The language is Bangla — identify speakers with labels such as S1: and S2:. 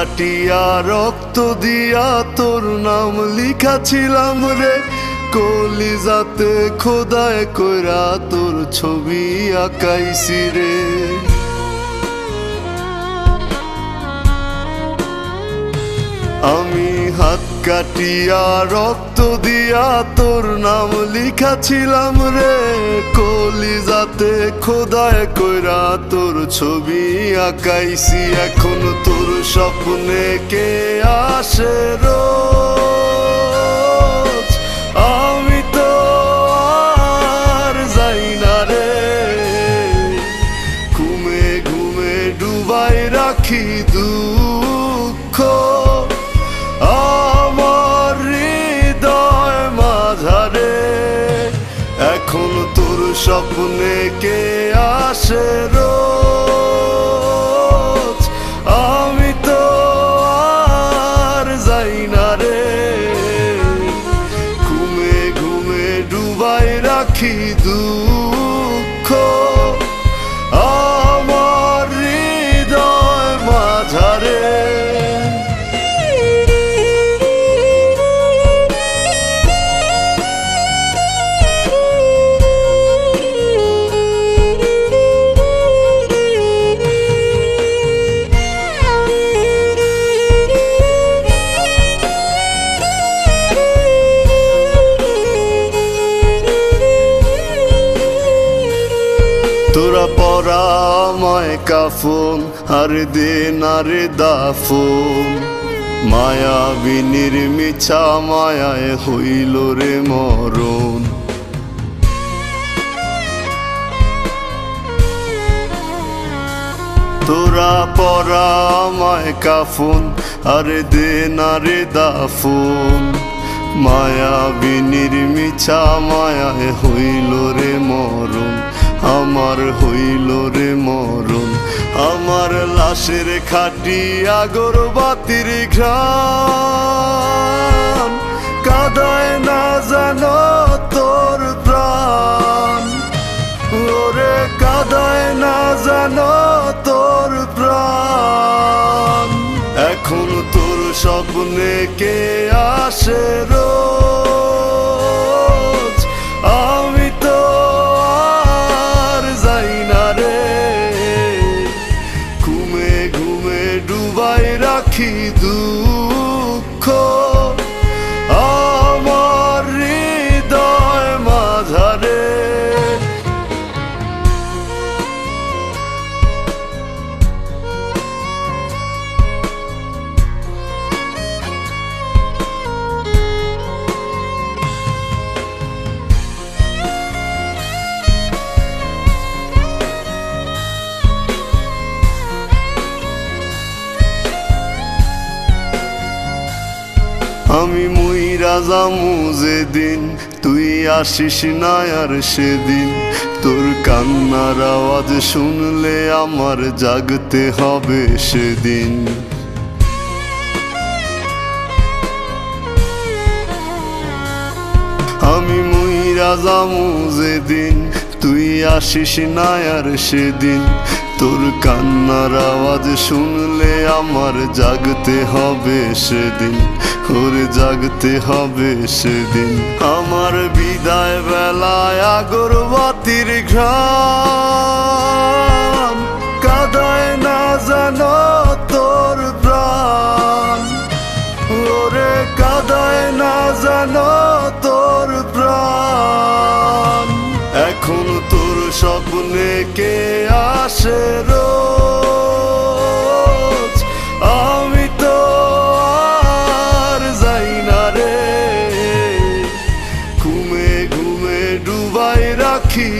S1: কাটিয়া রক্ত দিয়া তোর নাম লিখাছিলাম রে। কলিজাতে খোদায় কইরা তোর ছবি আঁকাইছি রে। আমি হাত কাটিয়া রক্ত দিয়া তোর নাম লিখাছিলাম রে। কলিজাতে খোদায় কইরা তোর ছবি আঁকাইছি, এখন তোর স্বপ্নে কে আসে রোজ? আমি তো আর যাই না রে। ঘুমে ঘুমে ডুবাই রাখি দুঃখ। স্বপ্নে কে আসে রোজ? আমি তো আর যাই না রে। ঘুমে ঘুমে ডুবাই রাখি দুঃখ আমায় কাফন, আর দে না রে দাফন। মায়া বিনির মিছা মায়ায় হইল রে মরণ। তোরা পরা আমায় কাফন, আরে দে না রে দাফন। মায়া বিনির মিছা মায়ায় হইল রে মরণ। আমার হইল রে মরণ, আমার লাশের খাটি আগরবাতির ঘ্রাণ। কাদায় না জানো তোর প্রাণ। ওরে, কাদায় না জানো তোর প্রাণ। এখন তোর স্বপ্নে কে আসে রোজ? রাখি দুঃখ। মুইরা যামু যেদিন তুই আসিস না আর সেদিন। তোর কান্নার আওয়াজ শুনলে আমার জাগতে হবে সেদিন। আমি মুইরা যামু যেদিন তুই আসিস না আর সেদিন। তোর কান্নার আওয়াজ শুনলে আমার জাগতে হবে সেদিন, ওরে জাগতে হবে সেদিন। আমার বিদায় বেলায় আগরবাতির ঘ্রাণ স্বপ্নে কে আসে রোজ? আমি তো আর যাই না রে। ঘুমে ঘুমে ডুবাই রাখি